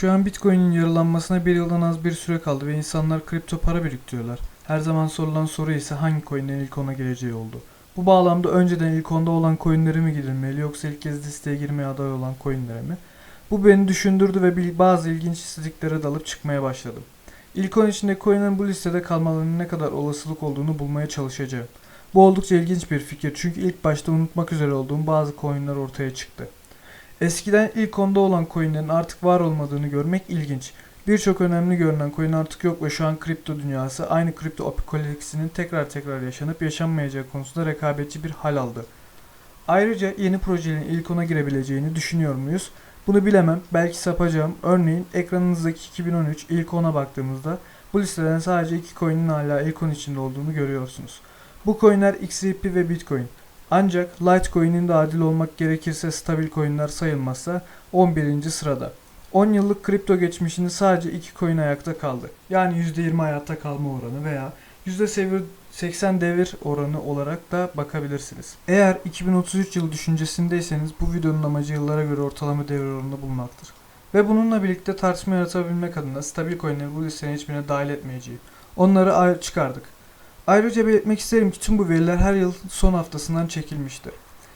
Şu an Bitcoin'in yarılanmasına bir yıldan az bir süre kaldı ve insanlar kripto para biriktiriyorlar. Her zaman sorulan soru ise hangi coin'lerin ilk ona geleceği oldu. Bu bağlamda önceden ilk onda olan coin'lere mi girilmeli yoksa ilk kez listeye girmeye aday olan coin'lere mi? Bu beni düşündürdü ve bazı ilginç istatistiklere dalıp çıkmaya başladım. İlk 10 içinde coin'in bu listede kalmalarının ne kadar olasılık olduğunu bulmaya çalışacağım. Bu oldukça ilginç bir fikir çünkü ilk başta unutmak üzere olduğum bazı coin'ler ortaya çıktı. Eskiden ilk onda olan coinlerin artık var olmadığını görmek ilginç. Birçok önemli görünen coin artık yok ve şu an kripto dünyası aynı kripto apokalipsinin tekrar tekrar yaşanıp yaşanmayacağı konusunda rekabetçi bir hal aldı. Ayrıca yeni projelerin ilk ona girebileceğini düşünüyor muyuz? Bunu bilemem, belki sapacağım. Örneğin ekranınızdaki 2013 ilk ona baktığımızda bu listeden sadece iki coin'in hala ilk 10 içinde olduğunu görüyorsunuz. Bu coinler XRP ve Bitcoin. Ancak Litecoin'in de adil olmak gerekirse stabil coinler sayılmazsa 11. sırada. 10 yıllık kripto geçmişinde sadece 2 coin ayakta kaldı. Yani %20 hayatta kalma oranı veya %80 devir oranı olarak da bakabilirsiniz. Eğer 2033 yılı düşüncesindeyseniz bu videonun amacı yıllara göre ortalama devir oranını bulmaktır. Ve bununla birlikte tartışma yaratabilmek adına stabil coinleri bu listenin hiçbirine dahil etmeyeceğim. Onları çıkardık. Ayrıca belirtmek isterim ki tüm bu veriler her yıl son haftasından çekilmiştir.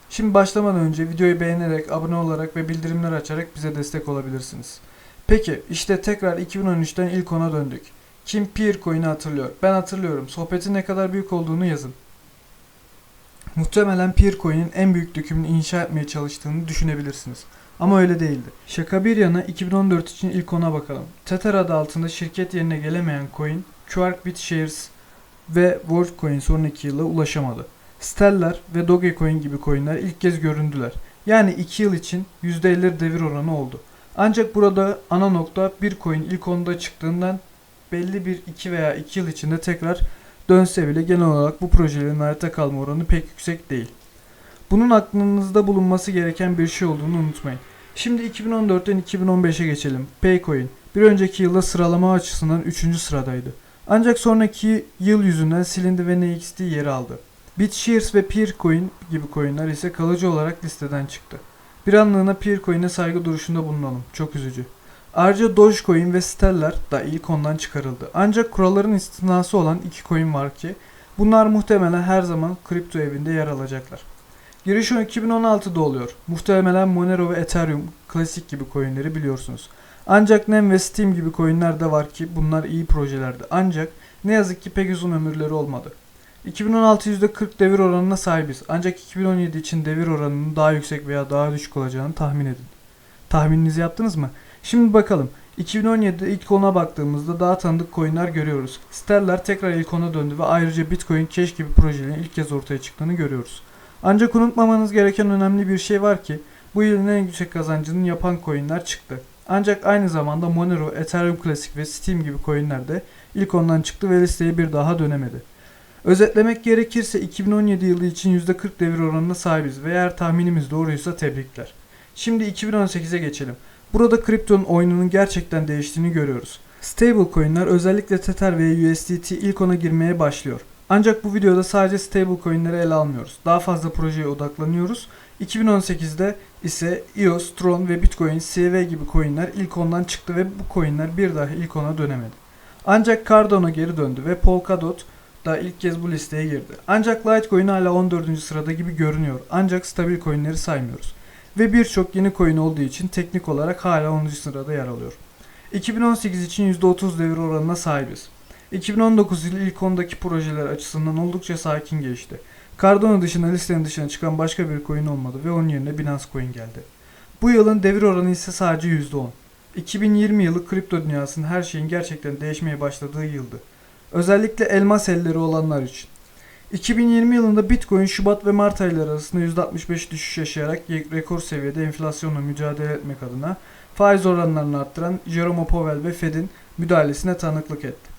Şimdi başlamadan önce videoyu beğenerek, abone olarak ve bildirimleri açarak bize destek olabilirsiniz. Peki işte tekrar 2013'ten ilk ona döndük. Kim Peercoin'i hatırlıyor? Ben hatırlıyorum. Sohbetin ne kadar büyük olduğunu yazın. Muhtemelen Peercoin'in en büyük dökümünü inşa etmeye çalıştığını düşünebilirsiniz. Ama öyle değildi. Şaka bir yana 2014 için ilk ona bakalım. Tether adı altında şirket yerine gelemeyen coin, Quark BitShares ve WorldCoin sonraki yıla ulaşamadı. Stellar ve Dogecoin gibi coinler ilk kez göründüler. Yani 2 yıl için %50 devir oranı oldu. Ancak burada ana nokta bir coin ilk onda çıktığından belli bir 2 veya 2 yıl içinde tekrar dönse bile genel olarak bu projelerin hayatta kalma oranı pek yüksek değil. Bunun aklınızda bulunması gereken bir şey olduğunu unutmayın. Şimdi 2014'ten 2015'e geçelim. Paycoin bir önceki yılda sıralama açısından 3. sıradaydı. Ancak sonraki yıl yüzünden silindi ve NXT yeri aldı. BitShares ve Peercoin gibi coinler ise kalıcı olarak listeden çıktı. Bir anlığına Peercoin'e saygı duruşunda bulunalım. Çok üzücü. Ayrıca Dogecoin ve Stellar da ilk ondan çıkarıldı. Ancak kuralların istisnası olan iki coin var ki bunlar muhtemelen her zaman kripto evinde yer alacaklar. Giriş 2016'da oluyor. Muhtemelen Monero ve Ethereum klasik gibi coinleri biliyorsunuz. Ancak NEM ve Steam gibi coinler de var ki bunlar iyi projelerdi. Ancak ne yazık ki pek uzun ömürleri olmadı. 2016 %40 devir oranına sahibiz. Ancak 2017 için devir oranının daha yüksek veya daha düşük olacağını tahmin edin. Tahmininizi yaptınız mı? Şimdi bakalım. 2017'de ilk ona baktığımızda daha tanıdık coinler görüyoruz. Stellar tekrar ilk ona döndü ve ayrıca Bitcoin Cash gibi projelerin ilk kez ortaya çıktığını görüyoruz. Ancak unutmamanız gereken önemli bir şey var ki bu yılın en yüksek kazancını yapan coinler çıktı. Ancak aynı zamanda Monero, Ethereum Classic ve Steam gibi coinler de ilk ondan çıktı ve listeye bir daha dönemedi. Özetlemek gerekirse 2017 yılı için %40 devir oranına sahibiz ve eğer tahminimiz doğruysa tebrikler. Şimdi 2018'e geçelim. Burada kriptonun oyununun gerçekten değiştiğini görüyoruz. Stablecoin'ler özellikle Tether ve USDT ilk ona girmeye başlıyor. Ancak bu videoda sadece stablecoin'leri ele almıyoruz. Daha fazla projeye odaklanıyoruz. 2018'de ise EOS, Tron ve Bitcoin, CV gibi coinler ilk ondan çıktı ve bu coinler bir daha ilk ona dönemedi. Ancak Cardano geri döndü ve Polkadot da ilk kez bu listeye girdi. Ancak Litecoin hala 14. sırada gibi görünüyor. Ancak stabil coinleri saymıyoruz. Ve birçok yeni coin olduğu için teknik olarak hala 10. sırada yer alıyor. 2018 için %30 devir oranına sahibiz. 2019 yılı ilk 10'daki projeler açısından oldukça sakin geçti. Cardano dışında listenin dışına çıkan başka bir coin olmadı ve onun yerine Binance Coin geldi. Bu yılın devir oranı ise sadece %10. 2020 yılı kripto dünyasının her şeyin gerçekten değişmeye başladığı yıldı. Özellikle elmas elleri olanlar için. 2020 yılında Bitcoin Şubat ve Mart ayları arasında %65 düşüş yaşayarak rekor seviyede enflasyonla mücadele etmek adına faiz oranlarını arttıran Jerome Powell ve Fed'in müdahalesine tanıklık etti.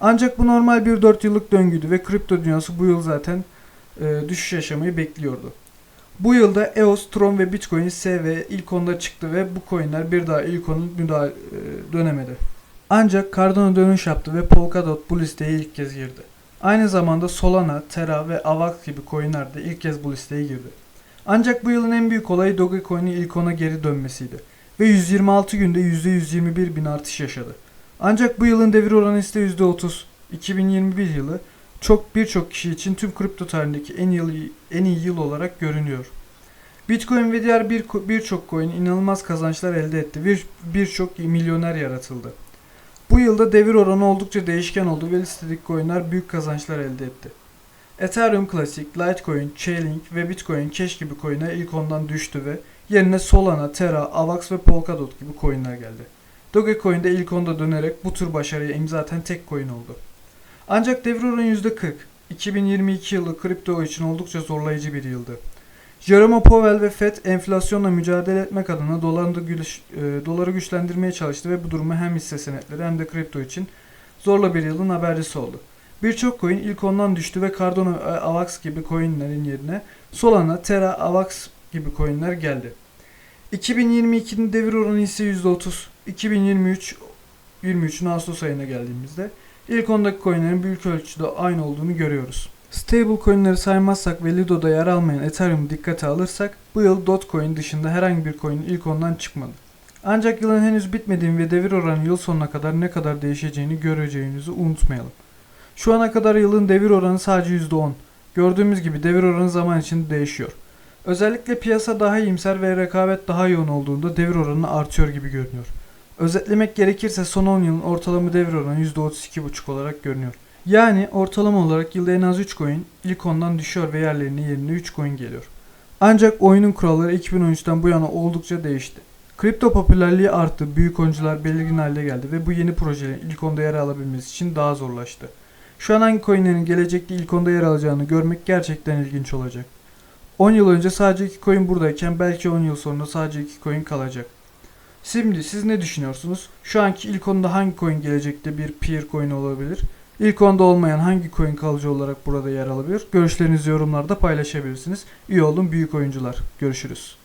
Ancak bu normal bir 4 yıllık döngüydü ve kripto dünyası bu yıl zaten e, düşüş yaşamayı bekliyordu. Bu yılda EOS, Tron ve Bitcoin SV ilk onda çıktı ve bu coinler bir daha ilk onun müdahale, e, dönemedi. Ancak Cardano dönüş yaptı ve Polkadot bu listeye ilk kez girdi. Aynı zamanda Solana, Terra ve Avax gibi coinler de ilk kez bu listeye girdi. Ancak bu yılın en büyük olayı Dogecoin'in ilk ona geri dönmesiydi. ve 126 günde %121 bin artış yaşadı. Ancak bu yılın devir oranı ise %30. 2021 yılı çok birçok kişi için tüm kripto tarihindeki en iyi, en iyi yıl olarak görünüyor. Bitcoin ve diğer bir birçok coin inanılmaz kazançlar elde etti. Bir birçok milyoner yaratıldı. Bu yılda devir oranı oldukça değişken oldu ve listedeki coinler büyük kazançlar elde etti. Ethereum Classic, Litecoin, Chainlink ve Bitcoin Cash gibi coinler ilk ondan düştü ve yerine Solana, Terra, Avax ve Polkadot gibi coinler geldi. Dogecoin de ilk onda dönerek bu tür başarıya imza atan tek coin oldu. Ancak devir oranı %40. 2022 yılı kripto için oldukça zorlayıcı bir yıldı. Jerome Powell ve Fed enflasyonla mücadele etmek adına doları, güç, e, doları güçlendirmeye çalıştı ve bu durumu hem hisse senetleri hem de kripto için zorla bir yılın habercisi oldu. Birçok coin ilk ondan düştü ve Cardano ve Avax gibi coinlerin yerine Solana, Terra, Avax gibi coinler geldi. 2022'nin devir oranı ise %30. 2023 23'ün Ağustos ayına geldiğimizde ilk ondaki coinlerin büyük ölçüde aynı olduğunu görüyoruz. Stable coinleri saymazsak ve Lido'da yer almayan Ethereum'u dikkate alırsak bu yıl Dogecoin dışında herhangi bir coin ilk ondan çıkmadı. Ancak yılın henüz bitmediğini ve devir oranı yıl sonuna kadar ne kadar değişeceğini göreceğinizi unutmayalım. Şu ana kadar yılın devir oranı sadece %10. Gördüğümüz gibi devir oranı zaman içinde değişiyor. Özellikle piyasa daha iyimser ve rekabet daha yoğun olduğunda devir oranı artıyor gibi görünüyor. Özetlemek gerekirse son 10 yılın ortalama devir oranı %32,5 olarak görünüyor. Yani ortalama olarak yılda en az 3 coin ilk ondan düşüyor ve yerlerine yerine 3 coin geliyor. Ancak oyunun kuralları 2013'ten bu yana oldukça değişti. Kripto popülerliği arttı, büyük oyuncular belirgin hale geldi ve bu yeni projelerin ilk onda yer alabilmesi için daha zorlaştı. Şu an hangi coinlerin gelecekte ilk onda yer alacağını görmek gerçekten ilginç olacak. 10 yıl önce sadece 2 coin buradayken belki 10 yıl sonra sadece 2 coin kalacak. Şimdi siz ne düşünüyorsunuz? Şu anki ilk onda hangi coin gelecekte bir peer coin olabilir? İlk onda olmayan hangi coin kalıcı olarak burada yer alabilir? Görüşlerinizi yorumlarda paylaşabilirsiniz. İyi olun büyük oyuncular. Görüşürüz.